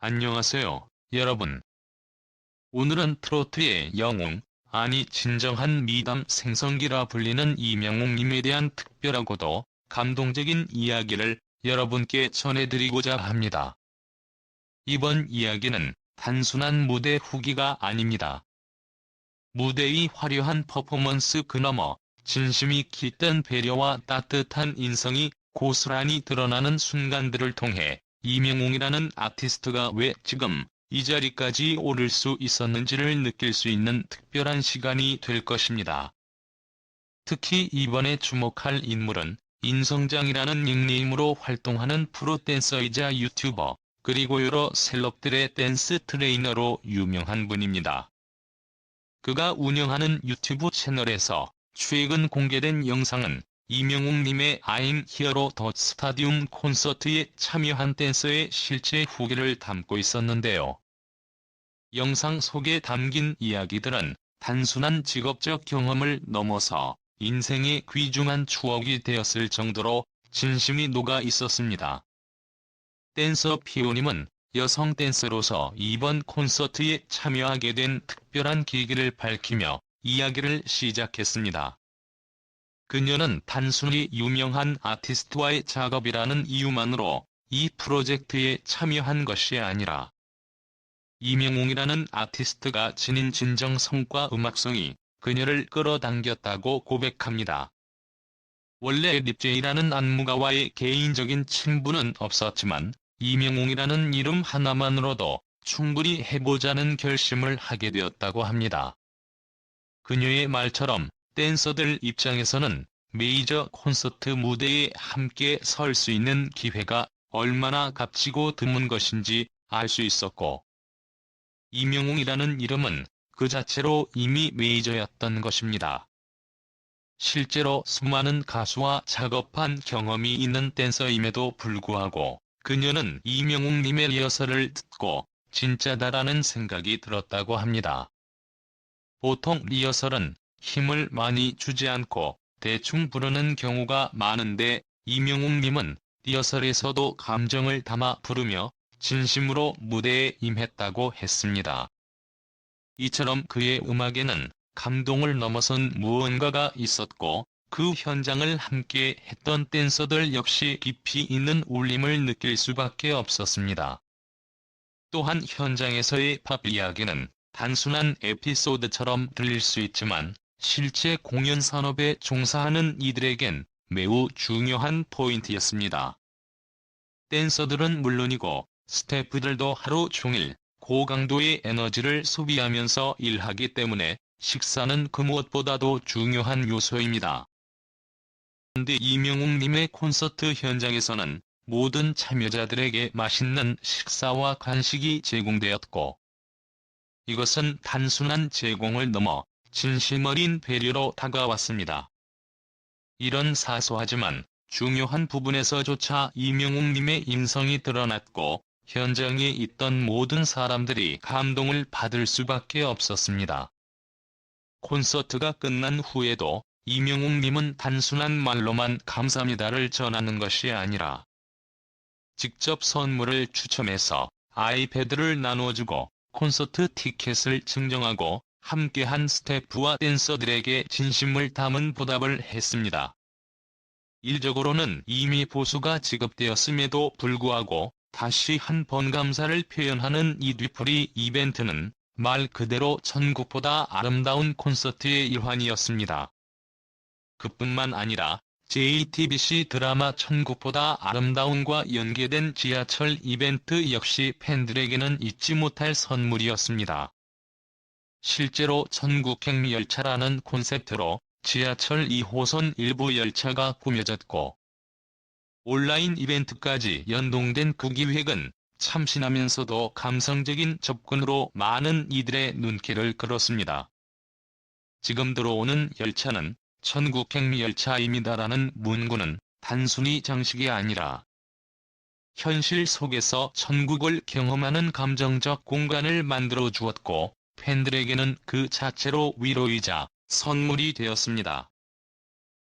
안녕하세요, 여러분. 오늘은 트로트의 영웅, 아니 진정한 미담 생성기라 불리는 이명웅님에 대한 특별하고도 감동적인 이야기를 여러분께 전해드리고자 합니다. 이번 이야기는 단순한 무대 후기가 아닙니다. 무대의 화려한 퍼포먼스 그 너머 진심이 깃든 배려와 따뜻한 인성이 고스란히 드러나는 순간들을 통해 이명웅이라는 아티스트가 왜 지금 이 자리까지 오를 수 있었는지를 느낄 수 있는 특별한 시간이 될 것입니다. 특히 이번에 주목할 인물은 인성장이라는 닉네임으로 활동하는 프로댄서이자 유튜버, 그리고 여러 셀럽들의 댄스 트레이너로 유명한 분입니다. 그가 운영하는 유튜브 채널에서 최근 공개된 영상은 이명웅님의 I'm Here로 더 스타디움 콘서트에 참여한 댄서의 실제 후기를 담고 있었는데요. 영상 속에 담긴 이야기들은 단순한 직업적 경험을 넘어서 인생의 귀중한 추억이 되었을 정도로 진심이 녹아 있었습니다. 댄서 피오님은 여성 댄서로서 이번 콘서트에 참여하게 된 특별한 계기를 밝히며 이야기를 시작했습니다. 그녀는 단순히 유명한 아티스트와의 작업이라는 이유만으로 이 프로젝트에 참여한 것이 아니라 이명웅이라는 아티스트가 지닌 진정 성과 음악성이 그녀를 끌어당겼다고 고백합니다. 원래 립제이라는 안무가와의 개인적인 친분은 없었지만 이명웅이라는 이름 하나만으로도 충분히 해보자는 결심을 하게 되었다고 합니다. 그녀의 말처럼 댄서들 입장에서는 메이저 콘서트 무대에 함께 설 수 있는 기회가 얼마나 값지고 드문 것인지 알 수 있었고 이명웅이라는 이름은 그 자체로 이미 메이저였던 것입니다. 실제로 수많은 가수와 작업한 경험이 있는 댄서임에도 불구하고 그녀는 이명웅님의 리허설을 듣고 진짜다라는 생각이 들었다고 합니다. 보통 리허설은 힘을 많이 주지 않고 대충 부르는 경우가 많은데 이명웅님은 리허설에서도 감정을 담아 부르며 진심으로 무대에 임했다고 했습니다. 이처럼 그의 음악에는 감동을 넘어선 무언가가 있었고 그 현장을 함께 했던 댄서들 역시 깊이 있는 울림을 느낄 수밖에 없었습니다. 또한 현장에서의 팝 이야기는 단순한 에피소드처럼 들릴 수 있지만 실제 공연 산업에 종사하는 이들에겐 매우 중요한 포인트였습니다. 댄서들은 물론이고 스태프들도 하루 종일 고강도의 에너지를 소비하면서 일하기 때문에 식사는 그 무엇보다도 중요한 요소입니다. 그런데 이명웅님의 콘서트 현장에서는 모든 참여자들에게 맛있는 식사와 간식이 제공되었고 이것은 단순한 제공을 넘어 진심 어린 배려로 다가왔습니다. 이런 사소하지만 중요한 부분에서조차 이명웅님의 인성이 드러났고 현장에 있던 모든 사람들이 감동을 받을 수밖에 없었습니다. 콘서트가 끝난 후에도 이명웅님은 단순한 말로만 감사합니다를 전하는 것이 아니라 직접 선물을 추첨해서 아이패드를 나눠주고 콘서트 티켓을 증정하고 함께한 스태프와 댄서들에게 진심을 담은 보답을 했습니다. 일적으로는 이미 보수가 지급되었음에도 불구하고 다시 한 번 감사를 표현하는 이 뒤풀이 이벤트는 말 그대로 천국보다 아름다운 콘서트의 일환이었습니다. 그뿐만 아니라 JTBC 드라마 천국보다 아름다운과 연계된 지하철 이벤트 역시 팬들에게는 잊지 못할 선물이었습니다. 실제로 천국행미열차라는 콘셉트로 지하철 2호선 일부 열차가 꾸며졌고 온라인 이벤트까지 연동된 그 기획은 참신하면서도 감성적인 접근으로 많은 이들의 눈길을 끌었습니다. 지금 들어오는 열차는 천국행미열차입니다라는 문구는 단순히 장식이 아니라 현실 속에서 천국을 경험하는 감정적 공간을 만들어 주었고 팬들에게는 그 자체로 위로이자 선물이 되었습니다.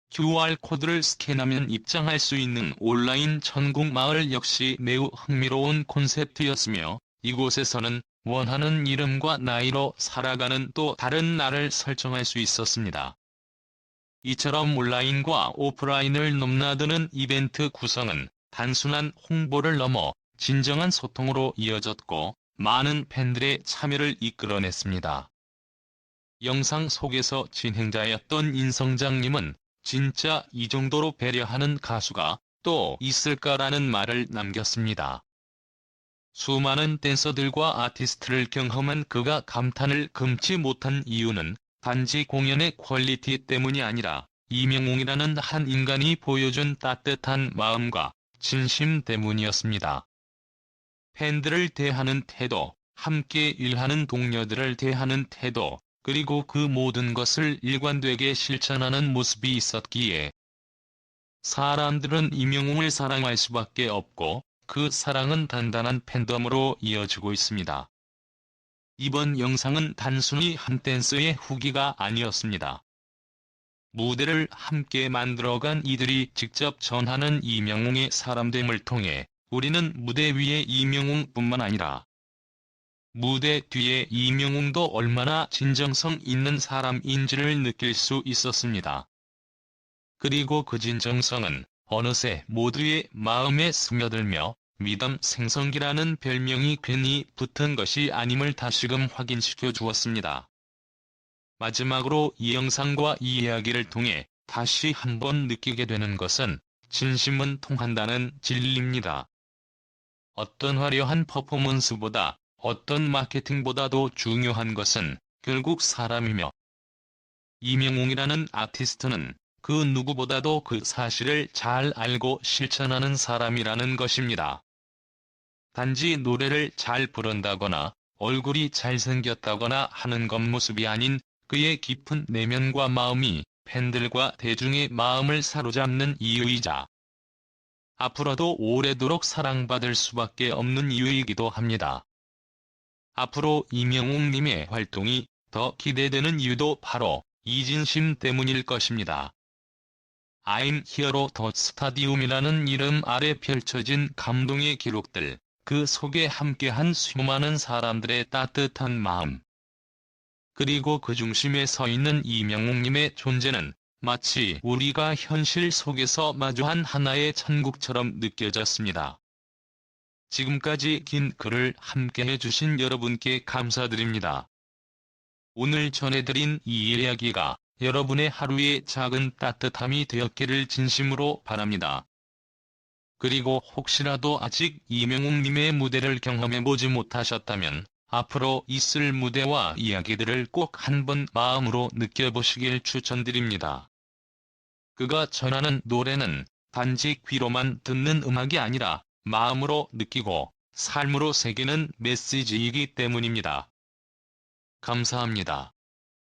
QR코드를 스캔하면 입장할 수 있는 온라인 천국 마을 역시 매우 흥미로운 콘셉트였으며 이곳에서는 원하는 이름과 나이로 살아가는 또 다른 나를 설정할 수 있었습니다. 이처럼 온라인과 오프라인을 넘나드는 이벤트 구성은 단순한 홍보를 넘어 진정한 소통으로 이어졌고 많은 팬들의 참여를 이끌어냈습니다. 영상 속에서 진행자였던 인성장님은 진짜 이 정도로 배려하는 가수가 또 있을까라는 말을 남겼습니다. 수많은 댄서들과 아티스트를 경험한 그가 감탄을 금치 못한 이유는 단지 공연의 퀄리티 때문이 아니라 이명웅이라는 한 인간이 보여준 따뜻한 마음과 진심 때문이었습니다. 팬들을 대하는 태도, 함께 일하는 동료들을 대하는 태도, 그리고 그 모든 것을 일관되게 실천하는 모습이 있었기에 사람들은 이명웅을 사랑할 수밖에 없고 그 사랑은 단단한 팬덤으로 이어지고 있습니다. 이번 영상은 단순히 한 댄서의 후기가 아니었습니다. 무대를 함께 만들어간 이들이 직접 전하는 이명웅의 사람됨을 통해 우리는 무대 위의 이명웅뿐만 아니라 무대 뒤에 이명웅도 얼마나 진정성 있는 사람인지를 느낄 수 있었습니다. 그리고 그 진정성은 어느새 모두의 마음에 스며들며 미담 생성기라는 별명이 괜히 붙은 것이 아님을 다시금 확인시켜 주었습니다. 마지막으로 이 영상과 이 이야기를 통해 다시 한번 느끼게 되는 것은 진심은 통한다는 진리입니다. 어떤 화려한 퍼포먼스보다 어떤 마케팅보다도 중요한 것은 결국 사람이며 이명웅이라는 아티스트는 그 누구보다도 그 사실을 잘 알고 실천하는 사람이라는 것입니다. 단지 노래를 잘 부른다거나 얼굴이 잘생겼다거나 하는 겉모습이 아닌 그의 깊은 내면과 마음이 팬들과 대중의 마음을 사로잡는 이유이자 앞으로도 오래도록 사랑받을 수밖에 없는 이유이기도 합니다. 앞으로 이명웅님의 활동이 더 기대되는 이유도 바로 이 진심 때문일 것입니다. I'm Hero 더 스타디움이라는 이름 아래 펼쳐진 감동의 기록들, 그 속에 함께한 수많은 사람들의 따뜻한 마음. 그리고 그 중심에 서 있는 이명웅님의 존재는 마치 우리가 현실 속에서 마주한 하나의 천국처럼 느껴졌습니다. 지금까지 긴 글을 함께 해 주신 여러분께 감사드립니다. 오늘 전해드린 이 이야기가 여러분의 하루의 작은 따뜻함이 되었기를 진심으로 바랍니다. 그리고 혹시라도 아직 이명웅님의 무대를 경험해보지 못하셨다면 앞으로 있을 무대와 이야기들을 꼭 한번 마음으로 느껴보시길 추천드립니다. 그가 전하는 노래는 단지 귀로만 듣는 음악이 아니라 마음으로 느끼고 삶으로 새기는 메시지이기 때문입니다. 감사합니다.